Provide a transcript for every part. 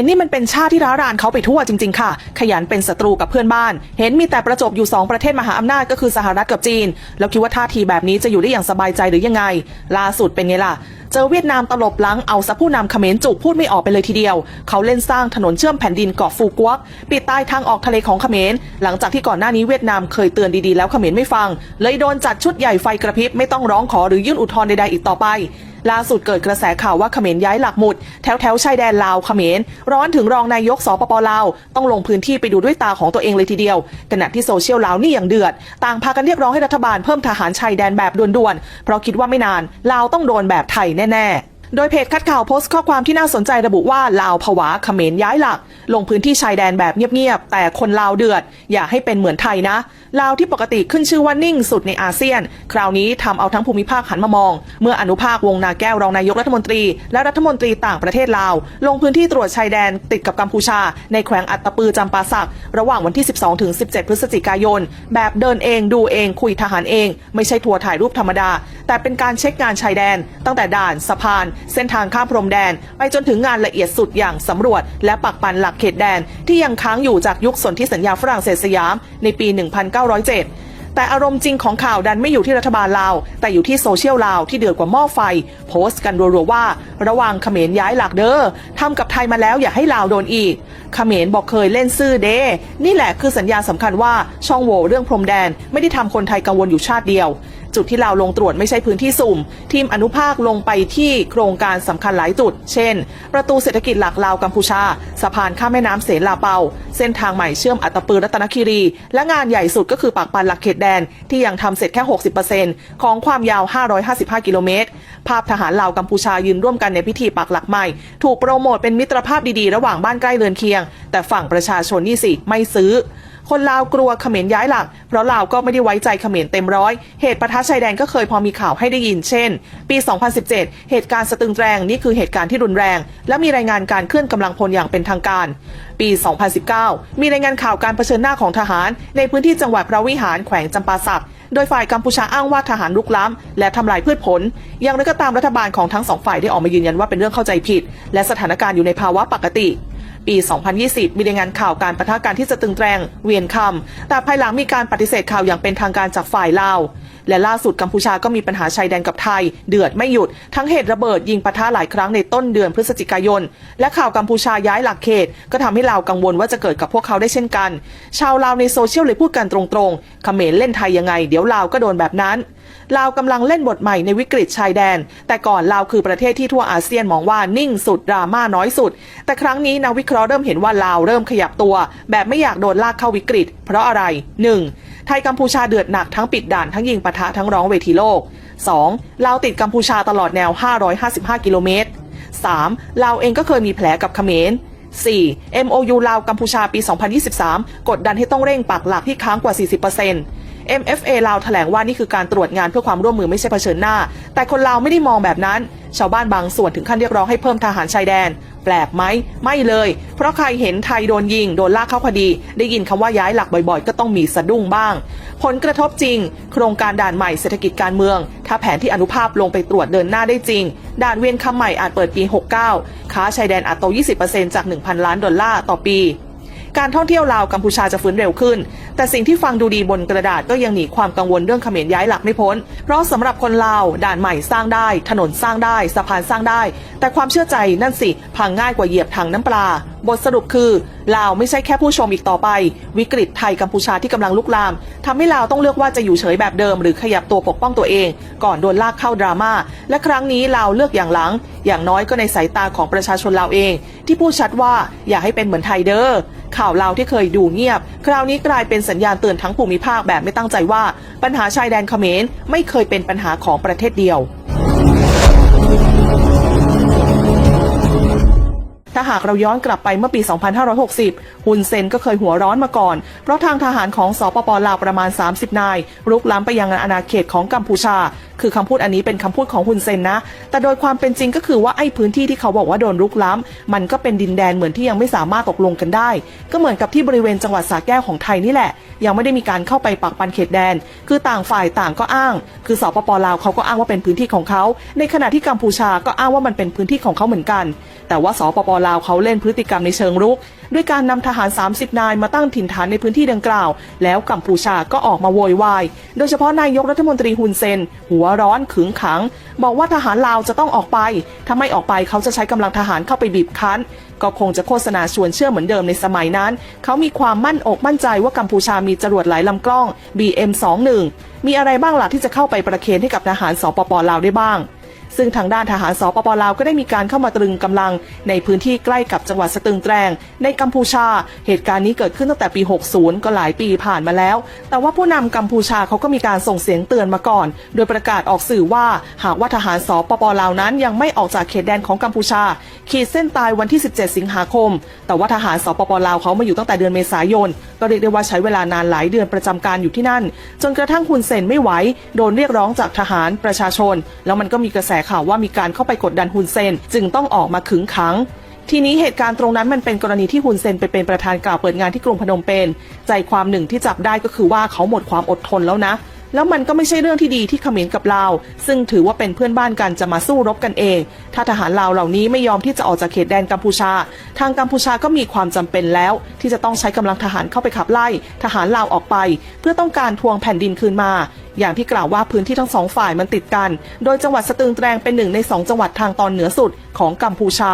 รนี่มันเป็นชาติที่ร้ารานเขาไปทั่วจริง ๆ ค่ะ ขยันเป็นศัตรูกับเพื่อนบ้าน เห็นมีแต่ประจบอยู่ 2 ประเทศมหาอำนาจก็คือสหรัฐกับจีน แล้วคิดว่าท่าทีแบบนี้จะอยู่ได้อย่างสบายใจหรือยังไง ล่าสุดเป็นไงล่ะ เจอเวียดนามตลบหลังเอาซะผู้นำเขมรจุกพูดไม่ออกไปเลยทีเดียว เขาเล่นสร้างถนนเชื่อมแผ่นดินเกาะฟูกวกปิดใต้ทางออกทะเลของเขมร หลังจากที่ก่อนหน้านี้เวียดนามเคยเตือนดีๆแล้วเขมรไม่ฟัง เลยโดนจัดชุดใหญ่ไฟกระพริบไม่ต้องร้องขอหรือยื่นอุทธรณ์ใดๆอีกต่อไป ล่าสุดเกิดกระแสข่าวว่าเขมรย้ายหลักหมุด แถวแถวชายแดนลาวเขมร ร้อนถึงรองนายกสปปลาว ต้องลงพื้นที่ไปดูด้วยตาของตัวเองเลยทีเดียวขณะที่โซเชียลลาวนี่อย่างเดือด ต่างพากันเรียกร้องให้รัฐบาลเพิ่มทหารชายแดนแบบด่วนๆเพราะคิดว่าไม่นานลาวต้องโดนแบบไทยแน่ๆ โดยเพจคัดข่าวโพสต์ข้อความที่น่าสนใจระบุว่าลาวผวาเขมรย้ายหลัก ลงพื้นที่ชายแดนแบบเงียบๆ แต่คนลาวเดือด อย่าให้เป็นเหมือนไทยนะ ลาวที่ปกติขึ้นชื่อว่านิ่งสุดในอาเซียน คราวนี้ทำเอาทั้งภูมิภาคหันมามอง เมื่ออนุภาควงนาแก้วรองนายกรัฐมนตรี และรัฐมนตรีต่างประเทศลาว ลงพื้นที่ตรวจชายแดนติดกับกัมพูชา ในแขวงอัตตปือจำปาสัก ระหว่างวันที่ 12ถึง17 พฤศจิกายน แบบเดินเองดูเองคุยทหารเอง ไม่ใช่ทัวร์ถ่ายรูปธรรมดาแต่เป็นการเช็คงานชายแดน ตั้งแต่ด่านสะพาน เส้นทางข้ามพรมแดน ไปจนถึงงานละเอียดสุดอย่างสำรวจ และปักปันหลักเขตแดน ที่ยังค้างอยู่จากยุคสนธิสัญญาฝรั่งเศสสยามในปี 1907แต่อารมณ์จริงของข่าวดันไม่อยู่ที่รัฐบาลลาว แต่อยู่ที่โซเชียลลาวที่เดือดกว่าหม้อไฟ โพสต์กันรัวๆว่า ระวังเขมรย้ายหลักเด้อทำกับไทยมาแล้วอย่าให้ลาวโดนอีก เขมรบอกเคยเล่นซื่อเด้ นี่แหละคือสัญญาณสำคัญว่าช่องโหว่เรื่องพรมแดน ไม่ได้ทำคนไทยกังวลอยู่ชาติเดียว จุดที่ลาลงตรวจไม่ใช่พื้นที่สุ่ม ทีมอนุภาคลงไปที่โครงการสำคัญหลายจุด เช่น ประตูเศรษฐกิจหลักลาวกัมพูชา สะพานข้ามแม่น้ำเสนลาเปา เส้นทางใหม่เชื่อมอัตตปือรัตนคีรี และงานใหญ่สุดก็คือปากปันหลักเขตแดน ที่ยังทำเสร็จแค่ 60%ของความยาว 555 กิโลเมตร ภาพทหารลาวกัมพูชายืนร่วมกันในพิธีปักหลักใหม่ ถูกโปรโมทเป็นมิตรภาพดีๆ ระหว่างบ้านใกล้เรือนเคียง แต่ฝั่งประชาชนนี่สิไม่ซื้อ คนลาวกลัวเขมรย้ายหลัก เพราะลาวก็ไม่ได้ไว้ใจเขมรเต็มร้อย เหตุปะทะชายแดนก็เคยพอมีข่าวให้ได้ยิน เช่น ปี 2017 เหตุการณ์สตึงแรงนี่คือเหตุการณ์ที่รุนแรง และมีรายงานการเคลื่อนกำลังพลอย่างเป็นทางการ ปี 2019 มีรายงานข่าวการเผชิญหน้าของทหาร ในพื้นที่จังหวัดพระวิหารแขวงจำปาสักโดยฝ่ายกัมพูชาอ้างว่าทหารลุกล้ำ และทำลายพืชผล อย่างไรก็ตามรัฐบาลของทั้งสองฝ่ายได้ออกมายืนยันว่าเป็นเรื่องเข้าใจผิด และสถานการณ์อยู่ในภาวะปกติ ปี 2020 มีรายงานข่าวการประทะกันที่สตึงแรงเวียนคำแต่ภายหลังมีการปฏิเสธข่าวอย่างเป็นทางการจากฝ่ายลาว และล่าสุดกัมพูชาก็มีปัญหาชายแดนกับไทย เดือดไม่หยุด ทั้งเหตุระเบิดยิงปะทะหลายครั้งในต้นเดือนพฤศจิกายน และข่าวกัมพูชาย้ายหลักเขต ก็ทำให้ลาวกังวลว่าจะเกิดกับพวกเขาได้เช่นกัน ชาวลาวในโซเชียลเลยพูดกันตรงๆเขมรเล่นไทยยังไง เดี๋ยวลาวก็โดนแบบนั้นลาวกำลังเล่นบทใหม่ในวิกฤตชายแดน แต่ก่อนลาวคือประเทศที่ทั่วอาเซียนมองว่านิ่งสุดดราม่าน้อยสุด แต่ครั้งนี้นักวิเคราะห์เริ่มเห็นว่าลาวเริ่มขยับตัว แบบไม่อยากโดนลากเข้าวิกฤต เพราะอะไร 1. ไทยกัมพูชาเดือดหนักทั้งปิดด่านทั้งยิงปะทะทั้งร้องเวทีโลก 2. ลาวติดกัมพูชาตลอดแนว 555 กิโลเมตร 3. ลาวเองก็เคยมีแผลกับเขมร 4. MOU ลาวกัมพูชาปี 2023 กดดันให้ต้องเร่งปักหลักที่ค้างกว่า 40% MFA ลาวแถลงว่านี่คือการตรวจงานเพื่อความร่วมมือไม่ใช่เผชิญหน้า แต่คนลาวไม่ได้มองแบบนั้น ชาวบ้านบางส่วนถึงขั้นเรียกร้องให้เพิ่มทหารชายแดน แปลกไหม ไม่เลย เพราะใครเห็นไทยโดนยิง โดนลากเข้าคดี ได้ยินคำว่าย้ายหลักบ่อยๆ ก็ต้องมีสะดุ้งบ้าง ผลกระทบจริง โครงการด่านใหม่เศรษฐกิจการเมือง ถ้าแผนที่อนุภาพลงไปตรวจเดินหน้าได้จริง ด่านเวียนคำใหม่อาจเปิดปี 69 ค้าชายแดนอาจโต 20%จาก 1,000 ล้านดอลลาร์ต่อปี การท่องเที่ยวลาวกัมพูชาจะฟื้นเร็วขึ้น แต่สิ่งที่ฟังดูดีบนกระดาษก็ยังหนีความกังวลเรื่องเขมรย้ายหลักไม่พ้น เพราะสำหรับคนลาวด่านใหม่สร้างได้ ถนนสร้างได้ สะพานสร้างได้ แต่ความเชื่อใจนั่นสิพังง่ายกว่าเหยียบถังน้ำปลา บทสรุปคือลาวไม่ใช่แค่ผู้ชมอีกต่อไป วิกฤตไทยกัมพูชาที่กำลังลุกลามทำให้ลาวต้องเลือกว่าจะอยู่เฉยแบบเดิม หรือขยับตัวปกป้องตัวเอง ก่อนโดนลากเข้าดราม่าและครั้งนี้ลาวเลือกอย่างหลัง อย่างน้อยก็ในสายตาของประชาชนลาวเอง ที่พูดชัดว่าอย่าให้เป็นเหมือนไทยเด้อข่าวลาวที่เคยดูเงียบ คราวนี้กลายเป็นสัญญาณเตือนทั้งภูมิภาคแบบไม่ตั้งใจว่า ปัญหาชายแดนเขมรไม่เคยเป็นปัญหาของประเทศเดียว ถ้าหากเราย้อนกลับไปเมื่อปี 2560 ฮุนเซนก็เคยหัวร้อนมาก่อน เพราะทางทหารของสปปลาวประมาณ 30 นายรุกล้ำไปยังอาณาเขตของกัมพูชาคือคำพูดอันนี้เป็นคำพูดของฮุนเซนนะ แต่โดยความเป็นจริงก็คือว่าไอ้พื้นที่ที่เขาบอกว่าโดนรุกล้ำมันก็เป็นดินแดนเหมือนที่ยังไม่สามารถตกลงกันได้ ก็เหมือนกับที่บริเวณจังหวัดสระแก้วของไทยนี่แหละ ยังไม่ได้มีการเข้าไปปักปันเขตแดน คือต่างฝ่ายต่างก็อ้าง คือสปปลาวเขาก็อ้างว่าเป็นพื้นที่ของเขา ในขณะที่กัมพูชาก็อ้างว่ามันเป็นพื้นที่ของเขาเหมือนกัน แต่ว่าสปปลาวเขาเล่นพฤติกรรมในเชิงรุก ด้วยการนำทหาร 30 นายมาตั้งถิ่นฐานในพื้นที่ดังกล่าว แล้วกัมพูชาก็ออกมาโวยวาย โดยเฉพาะนายกรัฐมนตรีฮุนเซนหัวร้อนขึงขัง บอกว่าทหารลาวจะต้องออกไป ถ้าไม่ออกไปเขาจะใช้กำลังทหารเข้าไปบีบคั้น ก็คงจะโฆษณาชวนเชื่อเหมือนเดิมในสมัยนั้น เขามีความมั่นอกมั่นใจว่ากัมพูชามีจรวดหลายลำกล้อง BM21 มีอะไรบ้างล่ะที่จะเข้าไปประเคนให้กับทหารสปปลาวได้บ้าง ซึ่งทางด้านทหารสปปลาวก็ได้มีการเข้ามาตรึงกำลังในพื้นที่ใกล้กับจังหวัดสตึงแตรงในกัมพูชา เหตุการณ์นี้เกิดขึ้นตั้งแต่ปี 60 ก็หลายปีผ่านมาแล้ว แต่ว่าผู้นำกัมพูชาเขาก็มีการส่งเสียงเตือนมาก่อน โดยประกาศออกสื่อว่าหากว่าทหารสปปลาวนั้นยังไม่ออกจากเขตแดนของกัมพูชา ขีดเส้นตายวันที่ 17 สิงหาคม แต่ว่าทหารสปปลาวเขามาอยู่ตั้งแต่เดือนเมษายน ก็เรียกได้ว่าใช้เวลานานหลายเดือนประจำการอยู่ที่นั่น จนกระทั่งคุณเซนไม่ไหวโดนเรียกร้องจากทหารประชาชน แล้วมันก็มีกระแสข่าวว่ามีการเข้าไปกดดันฮุนเซน จึงต้องออกมาขึงขังทีนี้เหตุการณ์ตรงนั้นมันเป็นกรณีที่ฮุนเซนไปเป็นประธานกล่าวเปิดงานที่กรุงพนมเปญใจความหนึ่งที่จับได้ก็คือว่าเขาหมดความอดทนแล้วนะ แล้วมันก็ไม่ใช่เรื่องที่ดีที่เขมรกับลาว ซึ่งถือว่าเป็นเพื่อนบ้านกันจะมาสู้รบกันเอง ถ้าทหารลาวเหล่านี้ไม่ยอมที่จะออกจากเขตแดนกัมพูชา ทางกัมพูชาก็มีความจำเป็นแล้ว ที่จะต้องใช้กำลังทหารเข้าไปขับไล่ ทหารลาวออกไป เพื่อต้องการทวงแผ่นดินคืนมาอย่างที่กล่าวว่าพื้นที่ทั้งสองฝ่ายมันติดกัน โดยจังหวัดสตึงแตรงเป็นหนึ่งในสองจังหวัดทางตอนเหนือสุดของกัมพูชา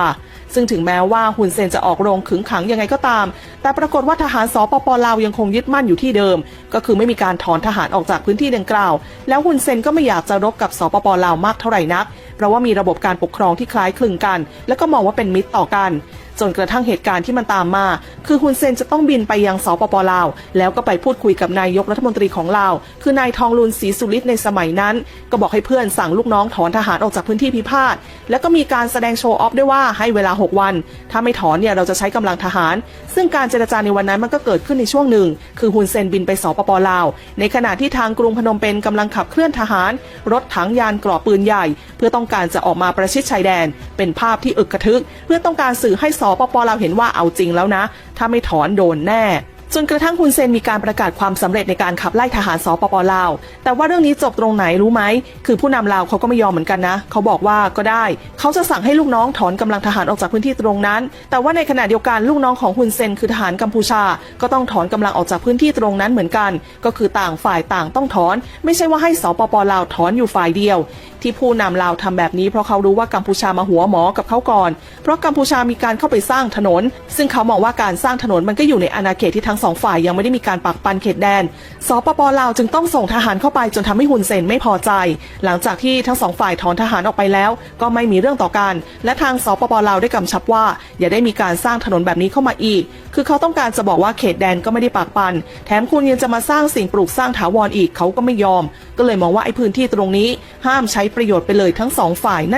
ซึ่งถึงแม้ว่าฮุนเซนจะออกโรงขึงขังยังไงก็ตาม แต่ปรากฏว่าทหารสปปลาวยังคงยึดมั่นอยู่ที่เดิม ก็คือไม่มีการถอนทหารออกจากพื้นที่ดังกล่าว แล้วฮุนเซนก็ไม่อยากจะรบกับสปปลาวมากเท่าไหร่นัก เพราะว่ามีระบบการปกครองที่คล้ายคลึงกัน และก็มองว่าเป็นมิตรต่อกัน จนกระทั่งเหตุการณ์ที่มันตามมา คือฮุนเซนจะต้องบินไปยังสปปลาว แล้วก็ไปพูดคุยกับนายกรัฐมนตรีของลาว คือนายทองลุนศรีสุริตในสมัยนั้น ก็บอกให้เพื่อนสั่งลูกน้องถอนทหารออกจากพื้นที่พิพาท แล้วก็มีการแสดงโชว์ออฟด้วยว่าให้เวลา 6 วัน ถ้าไม่ถอนเนี่ยเราจะใช้กำลังทหาร ซึ่งการเจรจาในวันนั้นมันก็เกิดขึ้นในช่วงหนึ่ง คือฮุนเซนบินไปสปปลาว ในขณะที่ทางกรุงพนมเปญกำลังขับเคลื่อนทหาร รถถังยานกรอบปืนใหญ่ เพื่อต้องการจะออกมาประชิดชายแดน เป็นภาพที่อึกกระทึก เพื่อต้องการสื่อให้สปปลาเห็นว่าเอาจริงแล้วนะ ถ้าไม่ถอนโดนแน่ จนกระทั่งฮุนเซนมีการประกาศความสำเร็จในการขับไล่ทหารสปปลาว แต่ว่าเรื่องนี้จบตรงไหนรู้ไหม คือผู้นำลาวเขาก็ไม่ยอมเหมือนกันนะ เขาบอกว่าก็ได้ เขาจะสั่งให้ลูกน้องถอนกำลังทหารออกจากพื้นที่ตรงนั้น แต่ว่าในขณะเดียวกันลูกน้องของฮุนเซนคือทหารกัมพูชา ก็ต้องถอนกำลังออกจากพื้นที่ตรงนั้นเหมือนกัน ก็คือต่างฝ่ายต่างต้องถอน ไม่ใช่ว่าให้สปปลาวถอนอยู่ฝ่ายเดียว ที่ผู้นำลาวทำแบบนี้เพราะเขารู้ว่ากัมพูชามาหัวหมอกับเขาก่อน เพราะกัมพูชามีการเข้าไปสร้างถนน ซึ่งเขามองว่าการสร้างถนนมันก็อยู่ในอาณาเขตที่ทั้งสองฝ่ายยังไม่ได้มีการปักปันเขตแดน สปปลาวจึงต้องส่งทหารเข้าไปจนทำให้ฮุนเซนไม่พอใจ หลังจากที่ทั้งสองฝ่ายถอนทหารออกไปแล้ว ก็ไม่มีเรื่องต่อกัน และทางสปปลาวได้กำชับว่า อย่าได้มีการสร้างถนนแบบนี้เข้ามาอีก คือเขาต้องการจะบอกว่าเขตแดนก็ไม่ได้ปักปัน แถมคุณยังจะมาสร้างสิ่งปลูกสร้างถาวรอีกเขาก็ไม่ยอม ก็เลยมองว่าไอ้พื้นที่ตรงนี้ ห้ามใช้ประโยชน์ไปเลยทั้งสองฝ่ายนั่น